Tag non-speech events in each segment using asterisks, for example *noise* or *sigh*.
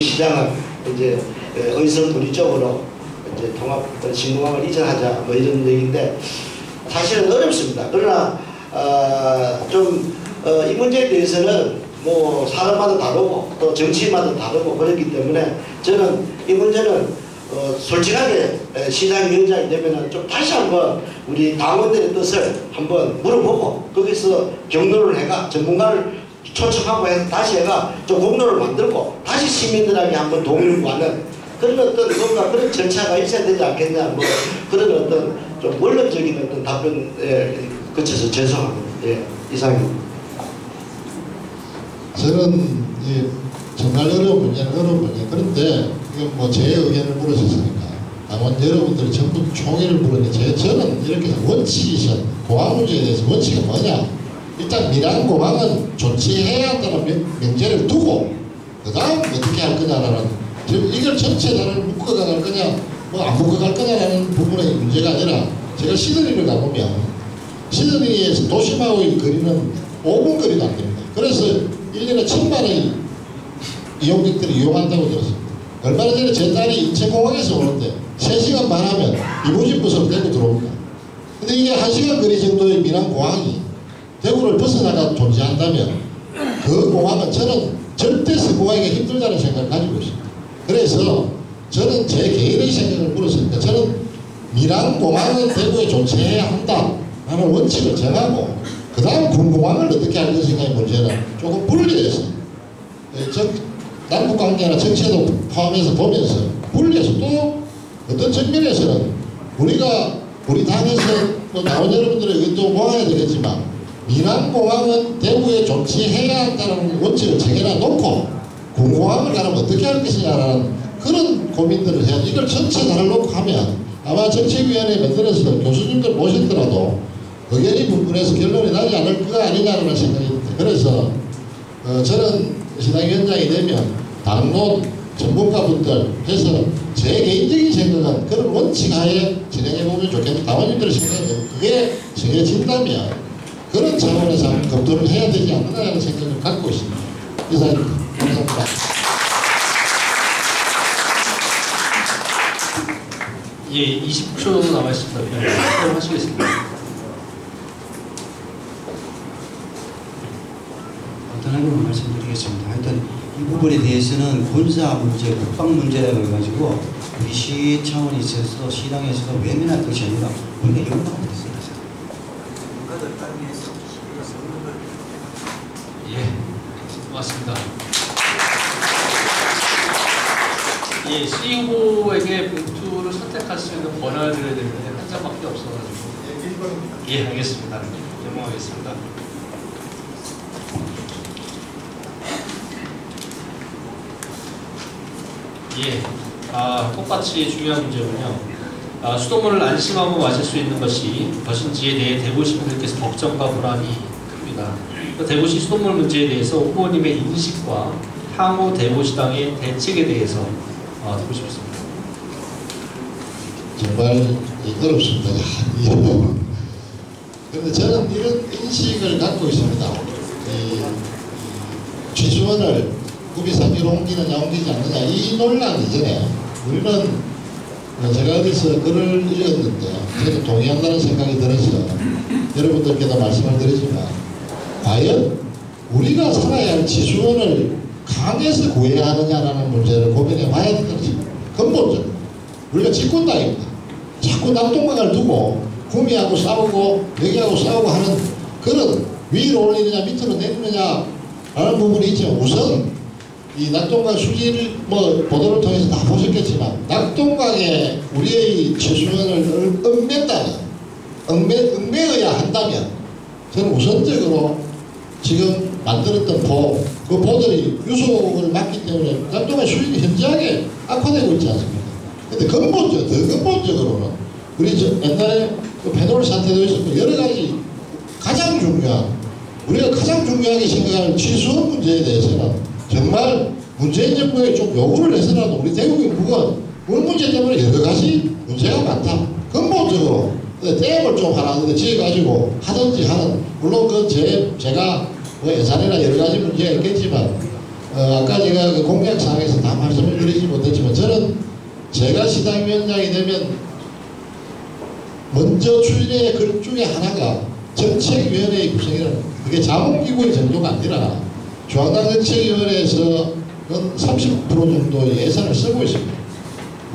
시장을 이제 의성 구리 쪽으로 이제 통합 신공항을 이전하자 뭐 이런 얘기인데 사실은 어렵습니다. 그러나 어, 좀이 어, 문제에 대해서는 뭐 사람마다 다르고 또 정치마다 다르고 그렇기 때문에 저는 이 문제는 어, 솔직하게 시장위원장이 되면은 좀 다시 한번 우리 당원들의 뜻을 한번 물어보고 거기서 경로를 해가 전문가를 초청하고 해서 다시 해가 좀 공로를 만들고 다시 시민들에게 한번 동의를 구하는 그런 어떤 뭔가 그런 절차가 있어야 되지 않겠냐 뭐 그런 어떤 좀 원론적인 어떤 답변에 거쳐서 죄송합니다. 예, 이상입니다. 저는 이 정말 어려운 문제는 어려운 문제 그런데 이건 뭐 제 의견을 물으셨으니까 당원 여러분들이 전부 총회를 제 저는 이렇게 원칙이 공항 문제에 대해서 원칙이 뭐냐 일단 밀양공항은 조치해야 한다는 명제를 두고 그 다음 어떻게 할 거냐라는 이걸 전체 나를 묶어갈 거냐 뭐 안 묶어갈 거냐라는 부분의 문제가 아니라 제가 시드니를 가보면 시드니에서 도시마의 거리는 5분 거리도 안 됩니다. 그래서 1년에 천만의 이용객들이 이용한다고 들었습니다. 얼마 전에 제 딸이 인천공항에서 오는데 3시간 반 하면 이무진버스로 대구 들어옵니다. 근데 이게 1시간 거리 정도의 민항공항이 대구를 벗어나가 존재한다면 그 공항은 저는 절대 성공하기가 힘들다는 생각을 가지고 있습니다. 그래서 저는 제 개인의 생각을 물었으니까 저는 밀항공항은 대구에 존재해야 한다라는 원칙을 정하고 그 다음 군공항을 어떻게 할 것인가의 문제는 조금 분리해서 남북관계나 정치도 포함해서 보면서 분리해서 또 어떤 측면에서는 우리가 우리 당에서 또 나온 여러분들의 의도 모아야 되겠지만 민항공항은 대구에 존치해야 한다는 원칙을 정해놔 놓고 공공항을 가면 어떻게 할 것이냐라는 그런 고민들을 해야 이걸 전체 나를 놓고 하면 아마 정책위원회 만들어서 교수님들 모셨더라도 의견이 분분해서 결론이 나지 않을 거가 아니냐는 생각이 듭니다. 그래서 어, 저는 시당위원장이 되면 당론 전문가분들 해서 제 개인적인 생각은 그런 원칙 하에 진행해보면 좋겠는 당원님들의 생각은 그게 정해진다면 그런 차원에서 검토를 해야 되지 않느냐는 생각을 갖고 있습니다. 이사입니다. 감사합니다. 예, 20초 남아있습니다. 그냥 하시겠습니다. 간단하게 말씀드리겠습니다. 하여튼 이 부분에 대해서는 군사 문제, 국방 문제라고 해가지고 우리 시 차원에 있어서 시당에서 외면할 것이 아니라 우리가 용납을 했습니다. 고맙습니다. 예, C 후보에게 봉투를 선택할 수 있는 권한을 드려야 되는데 한 장밖에 없어가지고. 예, 알겠습니다. 개봉하겠습니다. 예, 아, 똑같이 중요한 문제군요. 아, 수돗물을 안심하고 마실 수 있는 것이 것인지에 대해 대구 시민들께서 걱정과 불안이 큽니다. 그 대구시 수돗물 문제에 대해서 후보님의 인식과 향후 대구시당의 대책에 대해서 어, 듣고 싶습니다. 정말 어렵습니다. 그런데 *laughs* 저는 이런 인식을 갖고 있습니다. 이, 최수원을 구비사비로 옮기느냐 옮기지 않느냐 이 논란 이전에 우리는 제가 어디서 글을 읽었는데 저는 동의한다는 생각이 들어서 여러분들께도 말씀을 드리지만 과연 우리가 살아야 할 지수원을 강에서 구해야 하느냐라는 문제를 고민해 봐야 된다는 생각 근본적으로 우리가 집권당입니다. 자꾸 낙동강을 두고 구미하고 싸우고 여기하고 싸우고 하는 그런 위로 올리느냐 밑으로 내리느냐 라는 부분이 있지만 우선 이 낙동강 수지를 뭐 보도를 통해서 다 보셨겠지만 낙동강에 우리의 최수원을 얽맨다면 얽매, 얽매어야 한다면 저는 우선적으로 지금 만들었던 보, 그 보들이 유속을 막기 때문에 낙동강 수질이 현저하게 악화되고 있지 않습니까? 근데 근본적, 더 근본적으로는 우리 저 옛날에 그 페놀 사태도 있었고 여러 가지 가장 중요한 우리가 가장 중요하게 생각하는 취수원 문제에 대해서는 정말 문재인 정부에 좀 요구를 해서라도 우리 경북은 물 문제 때문에 여러 가지 문제가 많다. 근본적으로 댐을 좀 하나 지어가지고 하든지 하는 물론 그 제, 제가 뭐 예산이나 여러 가지 문제가 있겠지만 어, 아까 제가 그 공약사항에서 다 말씀을 드리지 못했지만 저는 제가 시당위원장이 되면 먼저 추진의 글 중에 하나가 정책위원회의 구성이라는 그게 자문기구의 정도가 아니라 중앙당 정책위원회에서 한30% 정도의 예산을 쓰고 있습니다.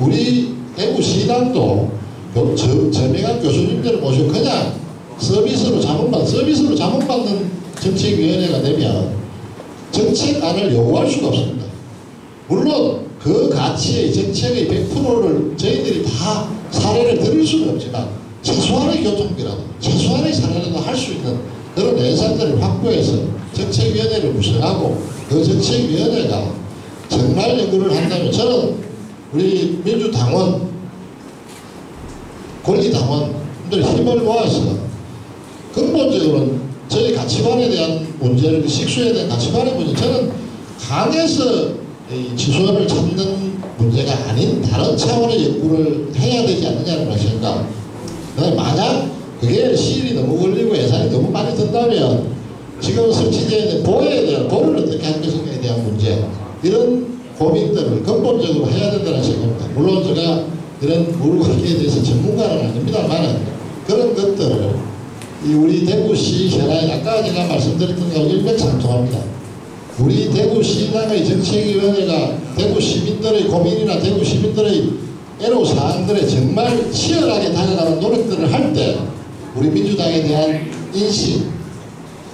우리 대구 시당도 요- 저, 저명한 교수님들을 모시고 그냥 서비스로 자문받 서비스로 자문받는 정책위원회가 되면 정책안을 요구할 수가 없습니다. 물론 그 가치의 정책의 100%를 저희들이 다 사례를 들을 수는 없지만 최소한의 교통비라도 최소한의 사례라도 할 수 있는 그런 예산들을 확보해서 정책위원회를 구성하고 그 정책위원회가 정말 연구를 한다면 저는 우리 민주당원 권리당원들 힘을 모아서 근본적으로는 저희 가치관에 대한 문제를 그 식수에 대한 가치관의 문제. 저는 강에서 이 지소를 찾는 문제가 아닌 다른 차원의 연구를 해야 되지 않느냐는 생각. 그다음에 만약 그게 시일이 너무 걸리고 예산이 너무 많이 든다면 지금 설치되어 있는 보호에 대한 보호를 어떻게 할 것인가에 대한 문제. 이런 고민들을 근본적으로 해야 된다는 생각입니다. 물론 제가 이런 물관리에 대해서 전문가는 아닙니다만 그런 것들을 이 우리 대구시 현안에 아까 제가 말씀드렸던 거하고 일맥상통합니다. 우리 대구시당의 정책위원회가 대구 시민들의 고민이나 대구 시민들의 애로사항들에 정말 치열하게 다가가는 노력들을 할 때 우리 민주당에 대한 인식,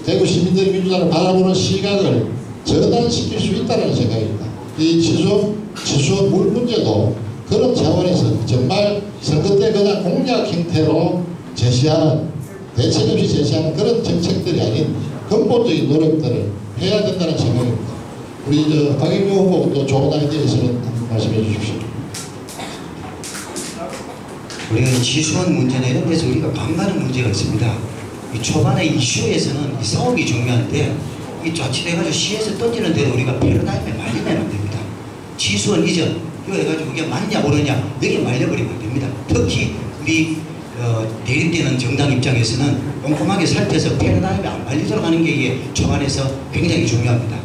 대구 시민들이 민주당을 바라보는 시각을 전환시킬 수 있다는 생각입니다. 이 지수, 지수 물 문제도 그런 차원에서 정말 선거 때 그냥 공약 형태로 제시하는 대책 없이 제시하는 그런 정책들이 아닌 근본적인 노력들을 해야 된다는 생각입니다. 우리 저 박영규 후보 또 좋은 아이디어 있으면 한번 말씀해 주십시오. 우리가 지수원 문제나 이런 데서 우리가 반가는 문제가 있습니다. 이 초반에 이슈에서는 이 사업이 중요한데 이 자칫해가지고 시에서 던지는 대로 우리가 패러다임에 말리면 안 됩니다. 지수원 이전 이거 해가지고 이게 맞냐 모르냐 여기 말려버리면 안 됩니다. 특히 우리 어, 대립되는 정당 입장에서는 꼼꼼하게 살펴서 패러다임에 안 말리도록 하는 게 이게 초반에서 굉장히 중요합니다.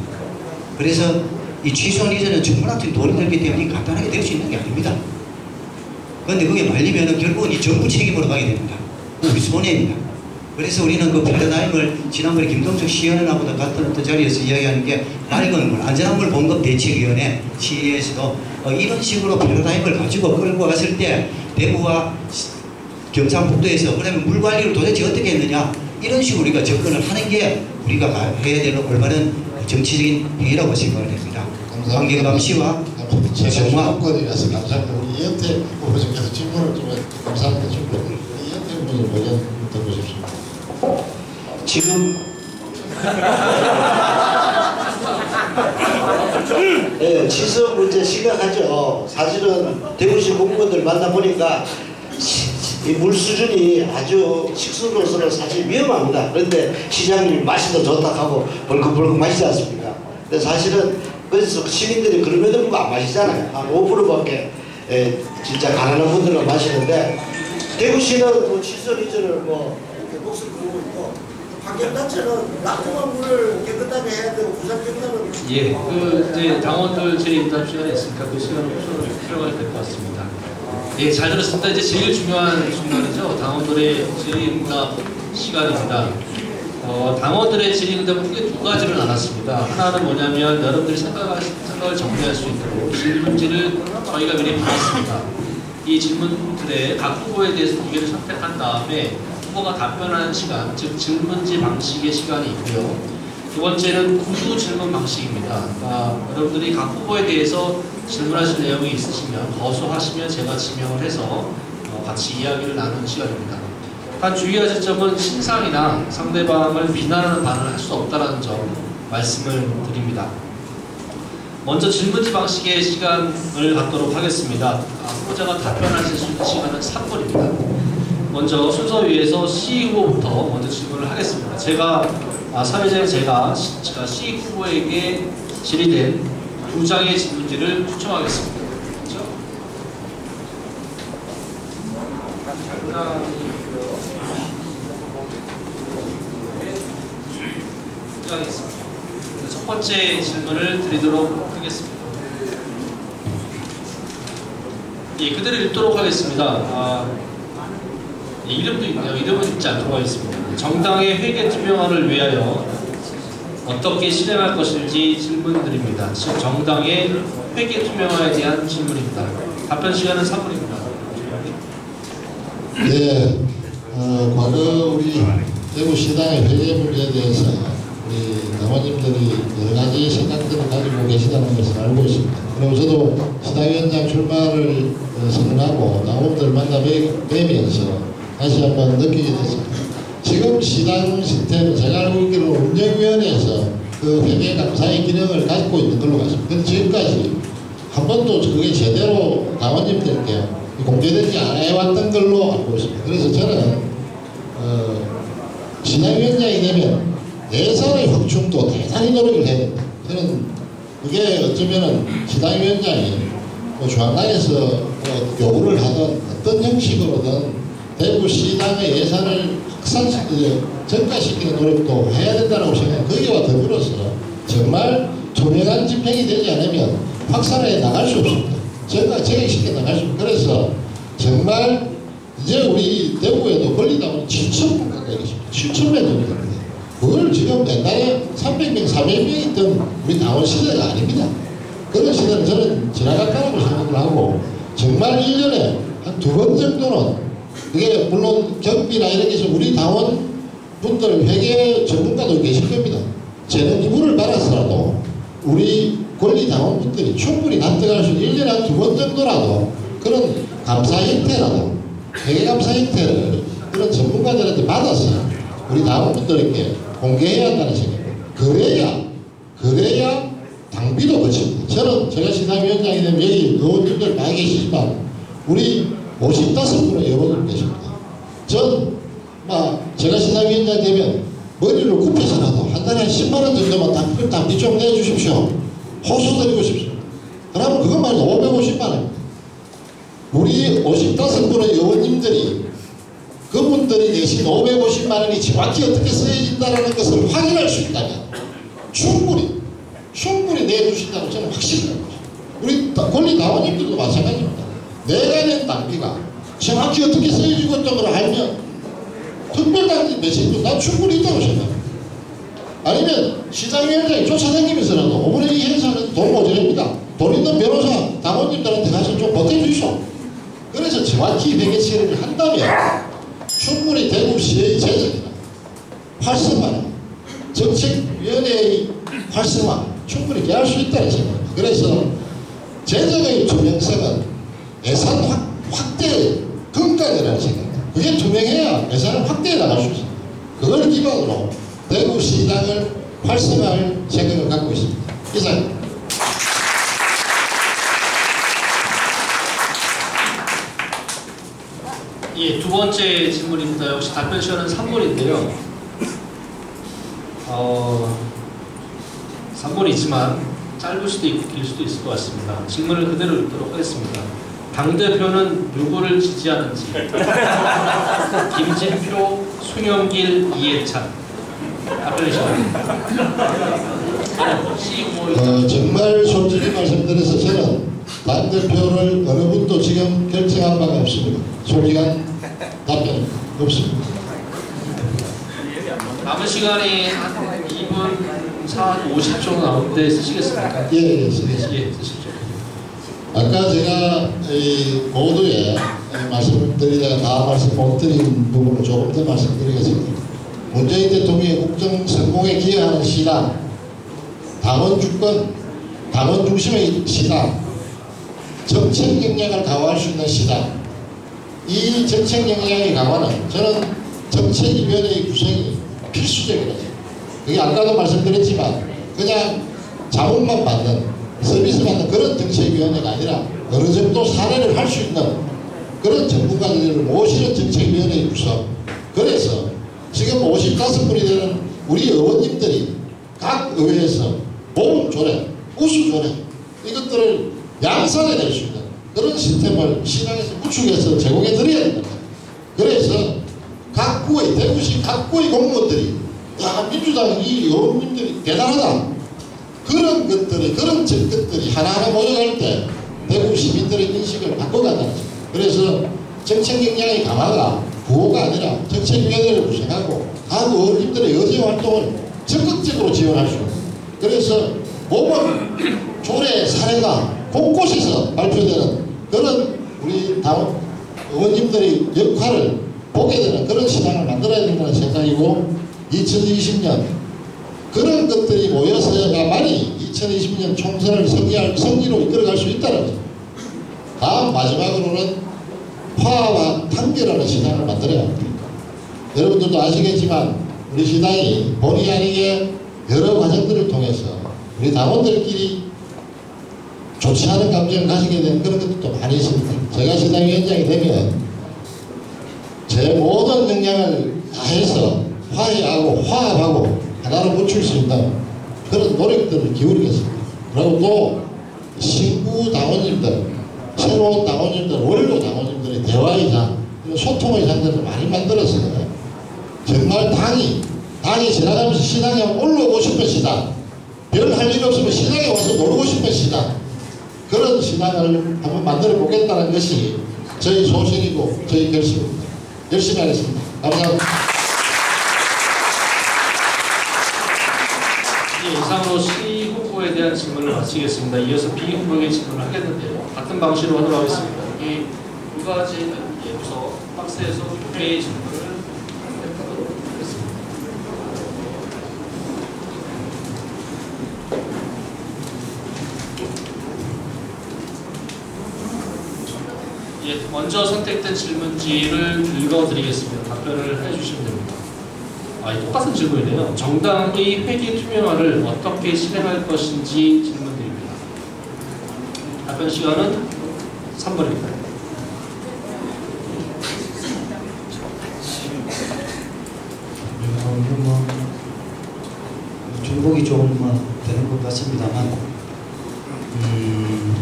그래서 이 취소원 이전은 전문학적인 돈이 들기 때문에 간단하게 될 수 있는 게 아닙니다. 그런데 그게 말리면은 결국은 이 정부 책임으로 가게 됩니다. 우리 손해입니다. 그래서 우리는 그 패러다임을 지난번에 김동석 시의원하고도 같은 또 자리에서 이야기하는 게 맑은 물, 안전한 물 공급 대책위원회 시에서도 어, 이런 식으로 패러다임을 가지고 끌고 갔을 때 대구와 시- 경상북도에서 그러면 물 관리를 도대체 어떻게 했느냐 이런 식으로 우리가 접근을 하는 게 우리가 가- 해야 되는 올바른 정치적인 행위라고 생각을 합니다. 제가 정화 감사합니다. 우리 이현태 후보님께서 질문을 좀 해- 감사합니다. 이현태 후보님 의견 들어보십시오. 지금 *laughs* 예, 지수 문제 심각하죠. 사실은 대구시 공무원들 만나보니까 시- 이물 수준이 아주 식수로서는 사실 위험합니다. 그런데 시장님이 맛이 더 좋다 하고 벌컥벌컥 마시지 않습니까? 근데 사실은 그래서 시민들이 그럼에도 불구하고 안 마시잖아요. 한 5%밖에 예, 진짜 가난한 분들은 마시는데 대구시는 뭐 시설 이전을 뭐 이렇게 몫을 부르고 있고 환 경단체는 낙동한 물을 깨끗하게 해야 되고 예, 그 당원들 제 인터뷰 시간이 있으니까 그 시간을 좀 들어가야 될것 같습니다. 예, 잘 들었습니다. 이제 제일 중요한 순간이죠. 당원들의 질의응답 시간입니다. 어, 당원들의 질의응답은 크게 두 가지를 나눴습니다. 하나는 뭐냐면 여러분들이 생각할, 생각을 정리할 수 있도록 질문지를 저희가 미리 받았습니다. 이 질문들의 각 후보에 대해서 두 개를 선택한 다음에 후보가 답변하는 시간, 즉 질문지 방식의 시간이 있고요. 두 번째는 구두 질문 방식입니다. 그러니까 여러분들이 각 후보에 대해서 질문하실 내용이 있으시면 거소하시면 제가 지명을 해서 어, 같이 이야기를 나누는 시간입니다. 단 주의하실 점은 신상이나 상대방을 비난하는 발언을 할 수 없다는 점 말씀을 드립니다. 먼저 질문지 방식의 시간을 갖도록 하겠습니다. 아, 후보자가 답변하실 수 있는 시간은 3분입니다. 먼저 순서 위에서 C 후보부터 먼저 질문을 하겠습니다. 제가 아, 사회자의 제가 시, 제가 C 후보에게 질의된 두 장의 질문지를 추첨하겠습니다. 그렇죠? 두 장이 있습니다. 첫첫 번째 질문을 드리도록 하겠습니다. 예, 그대로 읽도록 하겠습니다. 아, 예, 이름도 있네요. 이름은 읽지 않도록 하겠습니다. 정당의 회계 투명화를 위하여 어떻게 실행할 것인지 질문드립니다. 정당의 회계 투명화에 대한 질문입니다. 답변 시간은 3분입니다. 예, 어, 과거 우리 대구 시당의 회계 문제에 대해서 우리 당원님들이 여러 가지 생각들을 가지고 계시다는 것을 알고 있습니다. 그리고 저도 시당위원장 출마를 어, 선언하고 당원들 만나 뵈- 뵈면서 다시 한번 느끼게 됐습니다. 지금 시당 시스템은 제가 알고 있기로 운영위원회에서 그 회계 감사의 기능을 가지고 있는 걸로 같습니다. 근데 지금까지 한 번도 그게 제대로 당원님들께 공개되지 않아 해왔던 걸로 알고 있습니다. 그래서 저는 어, 시장위원장이 되면 예산의 확충도 대단히 노력을 해야 됩니다. 저는 그게 어쩌면은 시장위원장이 뭐 중앙당에서 뭐 요구를 하던 어떤 형식으로든 대구 시당의 예산을 확산시키는 증가시키는 노력도 해야 된다고 생각해요. 거기와 더불어서 정말 투명한 집행이 되지 않으면 확산해 나갈 수 없습니다. 제가 재개시켜 나갈 수 없습니다. 그래서 정말 이제 우리 대구에도 권리당원 7천 분 가까이 계십니다. 7천 명 정도 됩니다. 그걸 지금 옛날에 300명, 400명 있던 우리 당원 시대가 아닙니다. 그런 시대는 저는 지나갔다고 생각을 하고 정말 1년에 한 두 번 정도는 그게 물론 경비나 이런 게 있으면 우리 당원 분들 회계 전문가도 계실 겁니다. 저는 이분을 받아서라도 우리 권리 당원분들이 충분히 납득할 수 있는 1년에 한 두 번 정도라도 그런 감사 형태라도 회계 감사 형태를 그런 전문가들한테 받아서 우리 당원분들에게 공개해야 한다는 생각입니다. 그래야 그래야 당비도 거칩니다. 저는 제가 시상위원장이 되면 여기 의원님들 많이 계시지만 우리 55분의 의원님 계십니다. 전, 막, 제가 시상위원장 되면 머리를 굽혀서라도 한 달에 한 10만원 정도만 당비, 당비 좀 내주십시오. 호소 드리고 싶습니다. 그러면 그것만 해도 550만원입니다. 우리 55분의 의원님들이 그분들이 내신 550만원이 정확히 어떻게 쓰여진다는 것을 확인할 수 있다면 충분히 충분히 내주신다고 저는 확신합니다. 우리 다- 권리 당원님들도 마찬가지입니다. 내가 낸 당비가 정확히 어떻게 쓰여지고 있다는 걸 알면 특별당비 메시지도 난 충분히 있다고 생각합니다. 아니면 시장위원장이 쫓아다니면서라도 5분의 2 행사는 돈 모자랍니다. 돈 있는 변호사 당원님들한테 가서 좀 보태주시오. 그래서 정확히 처리를 한다면 충분히 대구시의 재정이나 활성화, 정책위원회의 활성화 충분히 개할 수 있다는 생각입니다. 그래서 재정의 투명성은 예산 확, 확대 근간이라는 생각입니다. 그게 투명해야 예산을 확대해 나갈 수 있습니다. 그걸 기반으로 대구시장을 활성화할 생각을 갖고 있습니다. 이상. 예, 두 번째 질문입니다. 역시 답변 시간은 3분인데요. 어, 3분이지만 짧을 수도 있고 길 수도 있을 것 같습니다. 질문을 그대로 읽도록 하겠습니다. 당대표는 누구를 지지하는지 *laughs* 김진표, 송영길, 이해찬. 어, 정말 솔직히 말씀드려서 저는 당대표를 어느 분도 지금 결정한 바가 없습니다. 솔직한 답변 없습니다. 남은 시간이 한 2분 4, 50초 남은데 쓰시겠습니까? 예, 예, 쓰겠습니다. 예, 쓰시죠. 아까 제가 이 모두에 말씀을 드리다가 다 말씀 못 드린 부분을 조금 더 말씀드리겠습니다. 문재인 대통령의 국정 성공에 기여하는 시당, 당원 주권, 당원 중심의 시당, 정책 역량을 강화할 수 있는 시당, 이 정책 역량의 강화는 저는 정책위원회의 구성이 필수적이라고. 그게 아까도 말씀드렸지만 그냥 자문만 받는 서비스 받는 그런 정책위원회가 아니라 어느 정도 사례를 할 수 있는 그런 전문가들을 모시는 정책위원회의 구성 그래서 지금 55분이 되는 우리 의원님들이 각 의회에서 보험 조례, 우수 조례 이것들을 양산해 낼 수 있는 그런 시스템을 시장에서 구축해서 제공해 드려야 됩니다. 그래서 각 구의 대구시 각 구의 공무원들이 야 민주당 이 의원님들이 대단하다 그런 것들이 그런 것들이 하나하나 모여갈 때 대구 시민들의 인식을 바꿔간다는 거죠. 그래서 정책 역량의 강화가 구호가 아니라 정책위원회를 구성하고 각 의원님들의 의제 활동을 적극적으로 지원할 수 있는 그래서 모범 조례 사례가 곳곳에서 발표되는 그런 우리 당 의원님들의 역할을 보게 되는 그런 시장을 만들어야 된다는 생각이고 2020년 그런 것들이 모여서야만이 2020년 총선을 승리할, 승리로 이끌어갈 수 있다는 거죠. 다음 마지막으로는 화합과 단결하는 시장을 만들어야 합니다. 여러분들도 아시겠지만 우리 시당이 본의 아니게 여러 과정들을 통해서 우리 당원들끼리 좋지 않은 감정을 가지게 되는 그런 것들도 많이 있습니다. 제가 시당위원장이 되면 제 모든 역량을 다해서 화해하고 화합하고 하나로 맞출 수 있는 그런 노력들을 기울이겠습니다. 그리고 또 신구 당원님들, 새로운 당원님들, 원로 당원님들의 대화의 장, 소통의 장들을 많이 만들었어요. 정말 당이, 당이 지나가면서 시장에 올라오고 싶은 시당, 별할 일 없으면 시장에 와서 놀고 싶은 시당, 그런 시당을 한번 만들어 보겠다는 것이 저희 소신이고 저희 결심입니다. 열심히 하겠습니다. 감사합니다. 이 이상으로 시 후보에 대한 질문을 마치겠습니다. 이어서 비 후보에게 질문을 하겠는데요. 같은 방식으로 하도록 하겠습니다. 이 두 가지는 예, 우선 박스에서 두 개의 질문을 해보도록 하겠습니다. 예, 먼저 선택된 질문지를 읽어드리겠습니다. 답변을 해주시면 됩니다. 아, 이 똑같은 질문이네요. 정당의 회계 투명화를 어떻게 실행할 것인지 질문 드립니다. 답변 시간은 3분입니다. 어, 이건 뭐 중복이 조금 뭐 되는 것 같습니다만 음,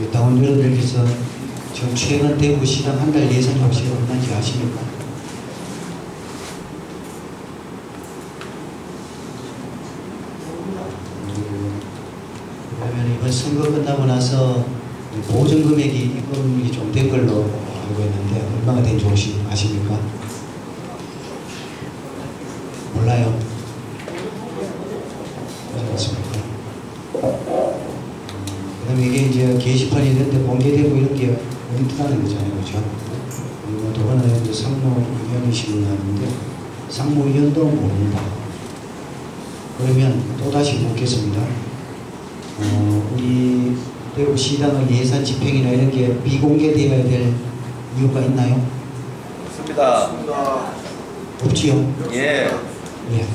그 당원 여러분들께서 지금 최근 대구 시당 한 달 예산 혹시 얼마인지 아십니까? 음, 이번 선거 끝나고 나서 보증 금액이 입금이 좀 된 걸로 알고 있는데 얼마가 된지 혹시 아십니까? 몰라요. 그렇습니까? 그다음에 이게 이제 게시판이 있는데 공개되고 이런 게 엄청나는 거잖아요, 그렇죠? 그리고 또 하나는 이제 상무위원이신 분 하는데 상무위원도 모른다. 그러면 또 다시 묻겠습니다. 대구 시당의 예산 집행이나 이런 게 비공개되어야 될 이유가 있나요? 맞습니다. 없지요. 예. 예.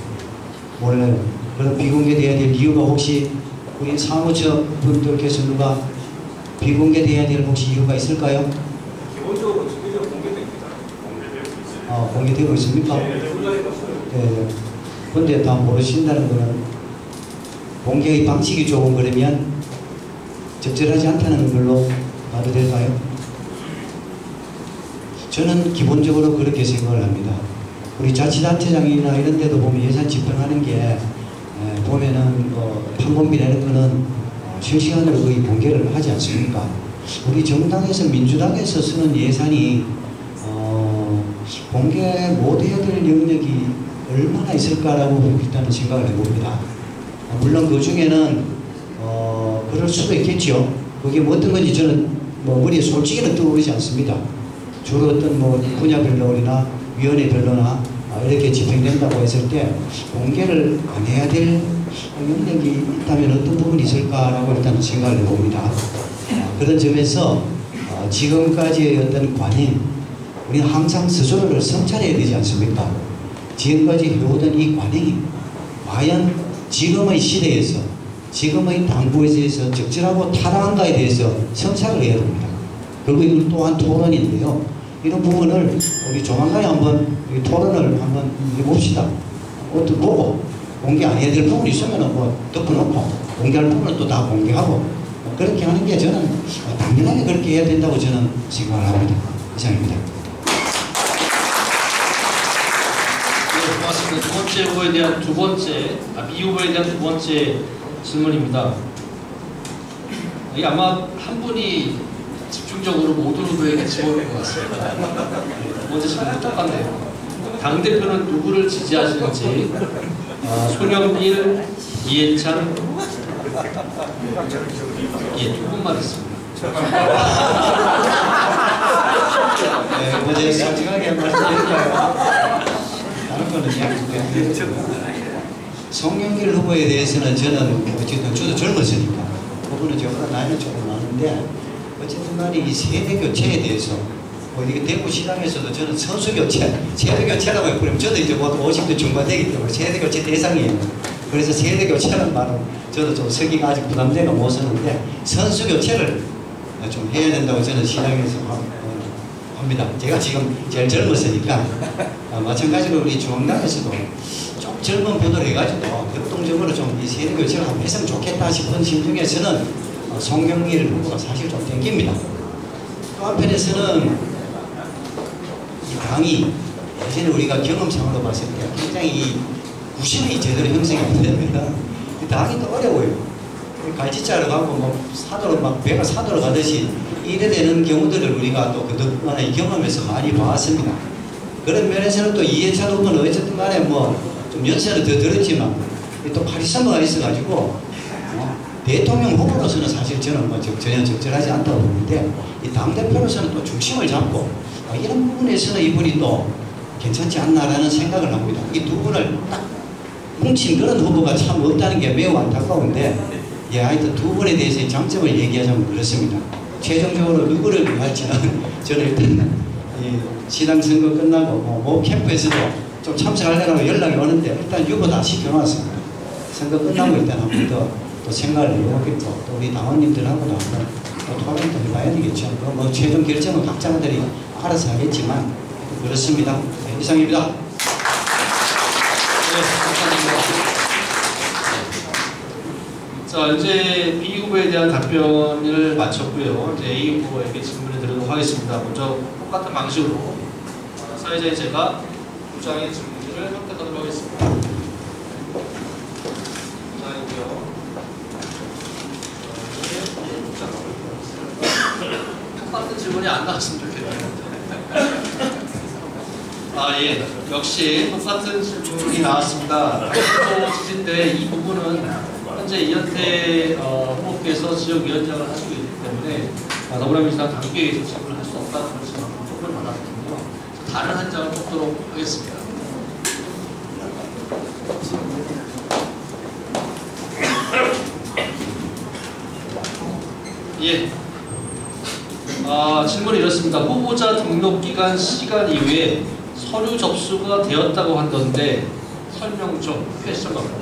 몰라요. 그럼 비공개돼야 될 이유가 혹시 우리 사무처 분들께서 누가 비공개돼야 될 혹시 이유가 있을까요? 기본적으로 지금은 공개됩니다. 아, 공개되고 있습니까? 네, 네. 근데 다 모르신다는 거는 공개의 방식이 조금 그러면 적절하지 않다는 걸로 봐도 될까요? 저는 기본적으로 그렇게 생각을 합니다. 우리 자치단체장이나 이런 데도 보면 예산 집행하는 게 에, 보면은 뭐 판본비나 이런 거는 어, 실시간으로 거의 공개를 하지 않습니까? 우리 정당에서 민주당에서 쓰는 예산이 어, 공개 못해야 될 영역이 얼마나 있을까라고 일단은 생각을 해봅니다. 어, 물론 그 중에는 어, 그럴 수도 있겠죠. 그게 뭐 어떤 건지 저는 뭐 머리에 솔직히는 떠오르지 않습니다. 주로 어떤 뭐 분야별로나 위원회별로나 아, 이렇게 집행된다고 했을 때 공개를 안 해야 될 영역이 있다면 어떤 부분이 있을까라고 일단 생각을 해봅니다. 아, 그런 점에서 어, 지금까지의 어떤 관행 우리는 항상 스스로를 성찰해야 되지 않습니까? 지금까지 해오던 이 관행이 과연 지금의 시대에서 지금의 당부에서 적절하고 타당한가에 대해서 성찰을 해야 됩니다. 그리고 이건 또한 토론인데요. 이런 부분을 우리 조만간에 한번 이 토론을 한번 해봅시다. 어떻게 공개 안 해야 될 부분이 있으면 뭐 덮어놓고 공개할 부분은 또 다 공개하고 뭐 그렇게 하는 게 저는 당연하게 그렇게 해야 된다고 저는 생각을 합니다. 이상입니다. 네, 맞습니다. 두 번째 후보에 대한 두 번째, 아, 미 후보에 대한 두 번째 질문입니다. 이 아마 한 분이 집중적으로 모든 후보에게 집어올 것 같습니다. 두 번째 질문도 똑같네요. 당 대표는 누구를 지지하시는지 아, 손영길, 이해찬, 예, 두 분만 있습니다. 네, 어제 솔직하게 말씀드릴까요? 다른 거는 이야기 후보에 대해서는 저는 어쨌든 저도 젊었으니까 그분은 저보다 나이는 조금 많은데 어쨌든 간에 이 세대 교체에 대해서 뭐 이게 대구 시장에서도 저는 선수 교체, 세대 교체라고 해버리면 저도 이제 뭐 50대 중반 되기 때문에 세대 교체 대상이에요. 그래서 세대 교체는 말은 저도 좀 서기가 아직 부담돼가 못 쓰는데 선수 교체를 좀 해야 된다고 저는 시장에서 하- 어, 합니다. 제가 지금 제일 젊었으니까 아, 마찬가지로 우리 중앙당에서도 좀 젊은 분들 해가지고 협동적으로 좀 이 세대 교체를 한번 했으면 좋겠다 싶은 심정에서는 어, 송경일 후보가 사실 좀 땡깁니다. 또 한편에서는 이 당이 예전에 우리가 경험상으로 봤을 때 굉장히 이 구심이 제대로 형성이 안이 당이 또 어려워요. 갈치자로 가고 뭐 사도로 막 배가 사도로 가듯이 이래 되는 경우들을 우리가 또 그동안에 경험해서 많이 봐왔습니다. 그런 면에서는 또 이해찬 후보는 어쨌든 간에 뭐 좀 연세는 더 들었지만 또 카리스마가 있어가지고 어, 대통령 후보로서는 사실 저는 뭐 적- 전혀 적절하지 않다고 보는데 이 당대표로서는 또 중심을 잡고 어, 이런 부분에서는 이분이 또 괜찮지 않나라는 생각을 합니다. 이 두 분을 딱 뭉친 그런 후보가 참 없다는 게 매우 안타까운데 예, 하여튼 두 분에 대해서의 장점을 얘기하자면 그렇습니다. 최종적으로 누구를 할지는 *laughs* 저는 일단 이 시당 선거 끝나고 뭐, 모 캠프에서도 좀 참석하려고 연락이 오는데 일단 유보 다 시켜놨습니다. 선거 끝나고 일단 한번더 또 생각을 해보겠고 또 우리 당원님들하고도 한번 또 토론도 해봐야 되겠죠. 그뭐 최종 결정은 각자들이 알아서 하겠지만 그렇습니다. 네, 이상입니다. 네. 자, 이제 B 후보에 대한 답변을 마쳤고요. 이제 A 후보에게 질문을 드리도록 하겠습니다. 먼저 똑같은 방식으로 어, 사회자의 제가 두 장의 질문지를 선택하도록 하겠습니다. 두 장이고요. 어, 똑같은 질문이 안 나왔으면 좋겠네요. *laughs* 아, 예. 역시 똑같은 질문이 나왔습니다. 또 지진 때 이 부분은 현재 이현태 어, 후보께서 지역위원장을 하시고 있기 때문에 아, 더불어민주당 당계에서 질문을 할 수 없다는 말씀을 조건을 받았거든요. 다른 한 장을 뽑도록 하겠습니다. 예. 아, 질문이 이렇습니다. 후보자 등록 기간 시간 이후에 서류 접수가 되었다고 하던데 설명 좀 퀘스천 겁니다.